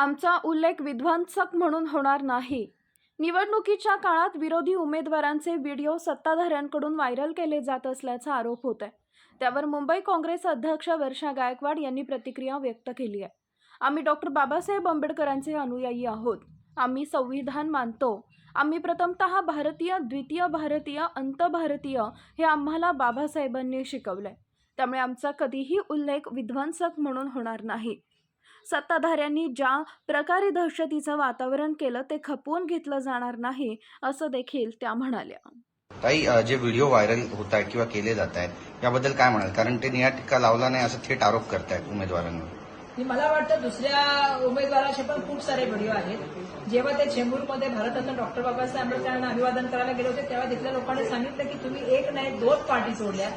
आमचा उल्लेख विध्वंसक म्हणून होणार नाही. निवडणुकीच्या काळात विरोधी उमेदवारांचे व्हिडिओ सत्ताधाऱ्यांकडून व्हायरल केले जात असल्याचा आरोप होत आहे त्यावर मुंबई काँग्रेस अध्यक्ष वर्षा गायकवाड यांनी प्रतिक्रिया व्यक्त केली आहे. आम्ही डॉक्टर बाबासाहेब आंबेडकरांचे अनुयायी आहोत. आम्ही संविधान मानतो. आम्ही प्रथमतः भारतीय द्वितीय भारतीय अंत भारतीय हे आम्हाला बाबासाहेबांनी शिकवलंय. त्यामुळे आमचा कधीही उल्लेख विध्वंसक म्हणून होणार नाही. सत्ताधाऱ्यांनी ज्या प्रकारे दहशतीचं वातावरण केलं ते खपवून घेतलं जाणार नाही असं देखील त्या म्हणाल्या. काही जे व्हिडिओ व्हायरल होत आहेत किंवा केले जात आहेत याबद्दल काय म्हणाल? कारण ते निया टिक्का लावला नाही असं थेट आरोप करतायत उमेदवारांवर. की मला वाटतं दुसऱ्या उमेदवाराचे पण खूप सारे व्हिडिओ आहेत. जेव्हा ते चेंबूरमध्ये भारतरत्न डॉक्टर बाबासाहेब आंबेडकरांना अभिवादन करायला गेले होते तेव्हा तिथल्या लोकांनी सांगितलं की तुम्ही एक नाही दोन पार्टी सोडल्या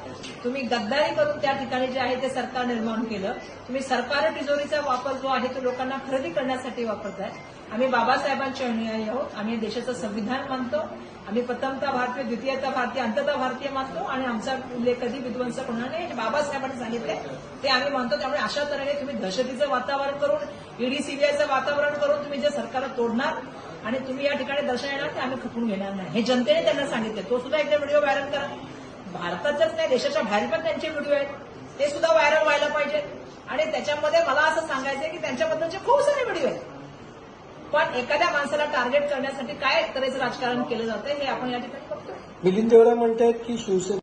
तुम्ही गद्दारी करून त्या ठिकाणी जे आहे ते सरकार निर्माण केलं. तुम्ही सरकार तिजोरीचा वापर जो आहे तो लोकांना खरेदी करण्यासाठी वापरताय. आम्ही बाबासाहेबांचे अनुयायी आहोत. आम्ही देशाचं संविधान मानतो. आम्ही प्रथमता भारतीय द्वितीयता भारतीय अंतता भारतीय मानतो. आणि आमचा उल्लेख कधी विध्वंस होणार नाही हे बाबासाहेबांनी सांगितले ते आम्ही मानतो. त्यामुळे अशा तऱ्हेने तुम्ही दहशतीचं वातावरण करून ईडी सीबीआयचं वातावरण करून तुम्ही जे सरकारला तोडणार आणि तुम्ही या ठिकाणी दर्शन येणार ते आम्ही खपून घेणार नाही. हे जनतेने त्यांना सांगितले तो सुद्धा एकदा व्हिडिओ व्हायरल करा. भारताच्याच नाही देशाच्या बाहेर पण त्यांचे व्हिडिओ आहेत. ते सुद्धा व्हायरल व्हायला पाहिजेत आणि त्याच्यामध्ये मला असं सांगायचं की त्यांच्याबद्दलचे खूप सारे व्हिडिओ आहेत. पण एखाद्या माणसाला टार्गेट करण्यासाठी काय तऱ्हेचं राजकारण केलं जातं हे आपण या ठिकाणी बघतो मिलिंद देवरा म्हणतात की Shiv Sena